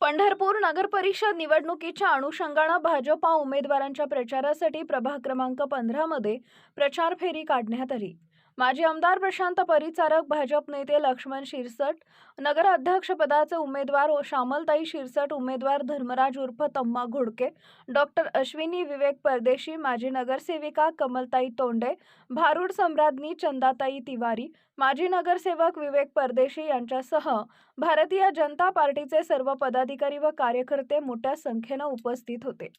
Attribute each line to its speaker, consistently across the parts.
Speaker 1: पंढरपूर नगरपरिषद निवडणुकीच्या अनुषंगानं भाजपा उमेदवारांच्या प्रचारासाठी प्रभाग क्रमांक पंधरामध्ये प्रचार फेरी काढण्यात आली. माजी आमदार प्रशांत परिचारक भाजप नेते लक्ष्मण शिरसट नगराध्यक्षपदाचे उमेदवार व श्यामलताई शिरसट उमेदवार धर्मराज उर्फ तम्मा घोडके डॉक्टर अश्विनी विवेक परदेशी माजी नगरसेविका कमलताई तोंडे भारूड सम्राज्ञी चंदाताई तिवारी माजी नगरसेवक विवेक परदेशी यांच्यासह भारतीय जनता पार्टीचे सर्व पदाधिकारी व कार्यकर्ते मोठ्या संख्येनं उपस्थित होते.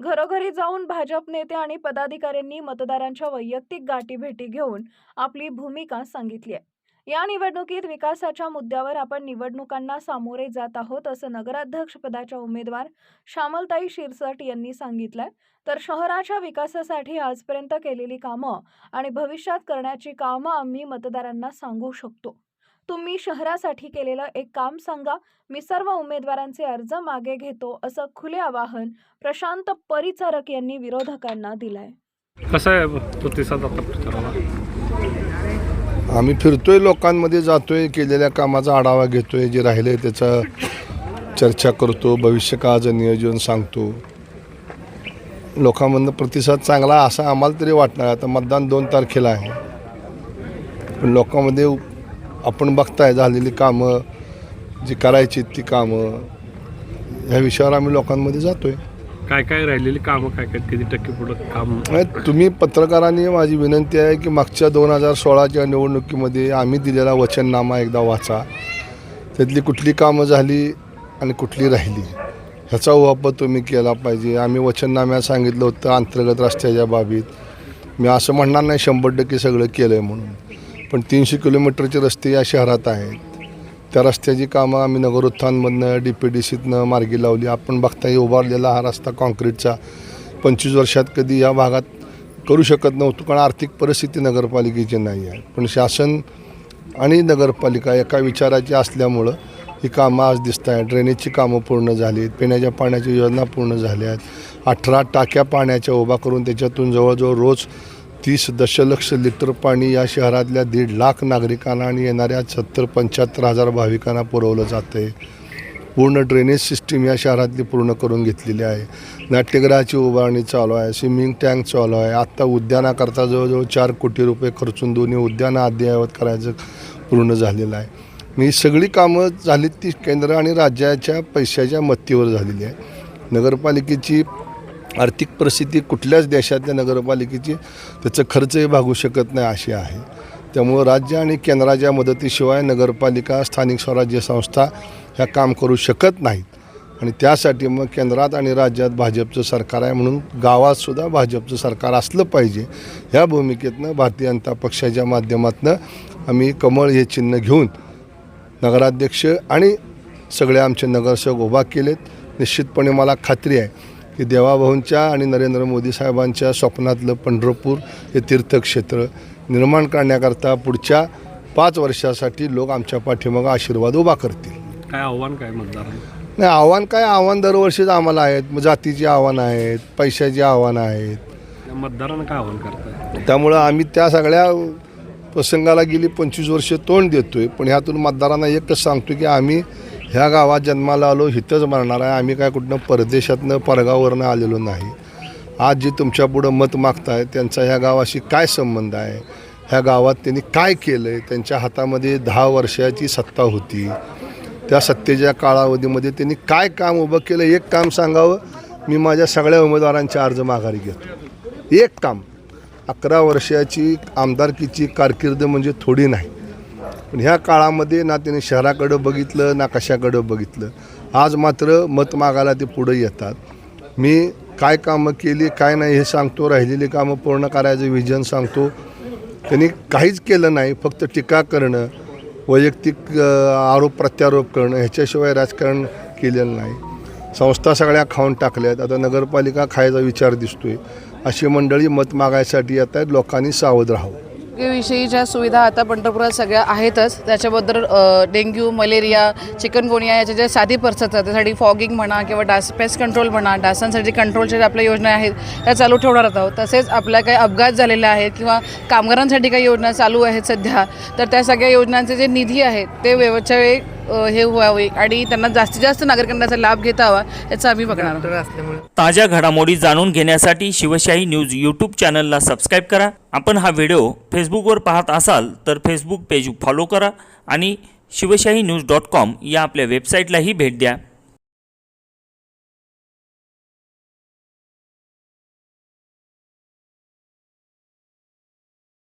Speaker 1: घरोघरी जाऊन भाजप नेते आणि पदाधिकाऱ्यांनी मतदारांच्या वैयक्तिक गाठीभेटी घेऊन आपली भूमिका सांगितली आहे. या निवडणुकीत विकासाच्या मुद्द्यावर आपण निवडणुकांना सामोरे जात आहोत असं नगराध्यक्षपदाच्या उमेदवार श्यामलताई शिरसट यांनी सांगितलंय. तर शहराच्या विकासासाठी आजपर्यंत केलेली कामं आणि भविष्यात करण्याची कामं आम्ही मतदारांना सांगू शकतो. तुम्ही शहरासाठी केलेलं एक काम सांगा. मी सर्व उमेदवारांचे अर्ज मागे घेतो असं खुले आवाहन प्रशांत परिचारक यांनी विरोधकांना दिलंय.
Speaker 2: कसा आहे प्रतिसाद आता प्रचाराला
Speaker 3: आम्ही फिरतोय लोकांमध्ये जातोय केलेल्या कामाचा आढावा घेतोय जे राहिलंय त्याचा चर्चा करतो भविष्यकाळाचं नियोजन सांगतो. लोकांमधनं प्रतिसाद चांगला असं आम्हाला तरी वाटणार आता मतदान दोन तारखेला आहे. पण लोकांमध्ये आपण बघताय झालेली कामं जी करायची ती कामं ह्या विषयावर आम्ही लोकांमध्ये जातोय.
Speaker 2: काय काय राहिलेली कामं काय काय किती टक्के पुढं काम?
Speaker 3: नाही, तुम्ही पत्रकारांनी माझी विनंती आहे की मागच्या दोन हजार सोळाच्या निवडणुकीमध्ये आम्ही दिलेला वचननामा एकदा वाचा. त्यातली कुठली कामं झाली आणि कुठली राहिली ह्याचा वापर तुम्ही केला पाहिजे. आम्ही वचननाम्यात सांगितलं होतं अंतर्गत रस्त्याच्या बाबीत. मी असं म्हणणार नाही शंभर टक्के सगळं केलं आहे म्हणून. पण तीनशे किलोमीटरचे रस्ते या शहरात आहेत. त्या रस्त्याची कामं आम्ही नगरोत्थानमधनं डी पी डी सीतनं मार्गी लावली. आपण बघताय उभारलेला हा रस्ता कॉन्क्रीटचा पंचवीस वर्षात कधी या भागात करू शकत नव्हतो कारण आर्थिक परिस्थिती नगरपालिकेची नाही आहे. पण शासन आणि नगरपालिका एका विचाराची असल्यामुळं ही कामं आज दिसत आहेत ड्रेनेजची कामं पूर्ण झाली आहेत पिण्याच्या पाण्याची योजना पूर्ण झाल्या आहेत अठरा टाक्या पाण्याच्या उभा करून त्याच्यातून जवळजवळ रोज तीस दशलक्ष लिटर पाणी या शहरातल्या दीड लाख नागरिकांना आणि येणाऱ्या सत्तर पंच्याहत्तर हजार भाविकांना पुरवलं जातं आहे पूर्ण ड्रेनेज सिस्टीम या शहरातली पूर्ण करून घेतलेली आहे. नाट्यगृहाची उभारणी चालू आहे स्विमिंग टँक चालू आहे. आत्ता उद्यानाकरता जवळजवळ चार कोटी रुपये खर्चून दोन्ही उद्यानं अद्ययावत करायचं पूर्ण झालेलं आहे. मी सगळी कामं झाली ती केंद्र आणि राज्याच्या पैशाच्या मत्तीवर झालेली आहे. नगरपालिकेची आर्थिक परिस्थिती कुठल्याच देशातल्या नगरपालिकेची त्याचं खर्चही भागू शकत नाही अशी आहे. त्यामुळं राज्य आणि केंद्राच्या मदतीशिवाय नगरपालिका स्थानिक स्वराज्य संस्था ह्या काम करू शकत नाहीत. आणि त्यासाठी मग केंद्रात आणि राज्यात भाजपचं सरकार आहे म्हणून गावातसुद्धा भाजपचं सरकार असलं पाहिजे. ह्या भूमिकेतनं भारतीय जनता पक्षाच्या माध्यमातून आम्ही कमळ हे चिन्ह घेऊन नगराध्यक्ष आणि सगळे आमचे नगरसेवक उभा केलेत. निश्चितपणे मला खात्री आहे की देवाभाऊंच्या आणि नरेंद्र मोदी साहेबांच्या स्वप्नातलं पंढरपूर हे तीर्थक्षेत्र निर्माण करण्याकरता पुढच्या पाच वर्षासाठी लोक आमच्या पाठीमागं आशीर्वाद उभा करतील.
Speaker 2: काय आव्हान काय मतदारांना
Speaker 3: नाही आव्हान काय? आव्हान दरवर्षीच आम्हाला आहेत. मग जातीची आव्हानं आहेत पैशाची आव्हानं आहेत.
Speaker 2: मतदारांना काय आव्हान करताय?
Speaker 3: त्यामुळं आम्ही त्या सगळ्या प्रसंगाला गेली पंचवीस वर्ष तोंड देतोय. पण ह्यातून मतदारांना एकच सांगतो की आम्ही ह्या गावात जन्माला आलो इथंच मरणार आहे. आम्ही काय कुठनं परदेशातनं परगावरनं आलेलो नाही. आज जे तुमच्या पुढं मत मागताय त्यांचा ह्या गावाशी काय संबंध आहे? ह्या गावात त्यांनी काय केलं आहे त्यांच्या हातामध्ये दहा वर्षाची सत्ता होती. त्या सत्तेच्या कालावधीमध्ये त्यांनी काय काम उभं केलं? एक काम सांगावं मी माझ्या सगळ्या उमेदवारांचे अर्ज माघारी घेतो. एक काम. अकरा वर्षाची आमदारकीची कारकीर्द म्हणजे थोडी नाही. पण ह्या काळामध्ये ना त्यांनी शहराकडं बघितलं ना कशाकडं बघितलं. आज मात्र मत मागायला ते पुढं येतात. मी काय कामं केली काय नाही हे सांगतो राहिलेली कामं पूर्ण करायचं विजन सांगतो. त्यांनी काहीच केलं नाही फक्त टीका करणं वैयक्तिक आरोप प्रत्यारोप करणं ह्याच्याशिवाय राजकारण केलेलं नाही. संस्था सगळ्या खाऊन टाकल्यात. आता नगरपालिका खायचा विचार दिसतोय. अशी मंडळी मत मागायसाठी येत आहेत लोकांनी सावध राहावं.
Speaker 4: विषयी सुविधा आता पंढरपुरात सगळ्या आहेतच त्याच्याबद्दल डेंग्यू मलेरिया चिकनगोनिया याच्या ज्या साधी परिस्थिती त्यासाठी फॉगिंग म्हणा किंवा डास पेस्ट कंट्रोल म्हणा डासांसाठी कंट्रोलच्या ज्या आपल्या योजना आहेत त्या चालू ठेवणार आहोत. तसेच आपल्या काही अपघात झालेले आहेत किंवा कामगारांसाठी काही योजना चालू आहेत सध्या तर त्या सगळ्या योजनांचे जे निधी आहेत ते वेळच्या वेळी हे व्हावे आणि त्यांना जास्तीत जास्त नागरिकांना त्याचा लाभ घेता हवा याचा आम्ही बघणार आहोत.
Speaker 5: ताज्या घडामोडी जाणून घेण्यासाठी शिवशाही न्यूज यूट्यूब चॅनलला सबस्क्राईब करा. आपण हा व्हिडिओ फेसबुकवर पाहत असाल तर फेसबुक पेज फॉलो करा आणि शिवशाही न्यूज डॉट कॉम या आपल्या वेबसाईटलाही भेट द्या.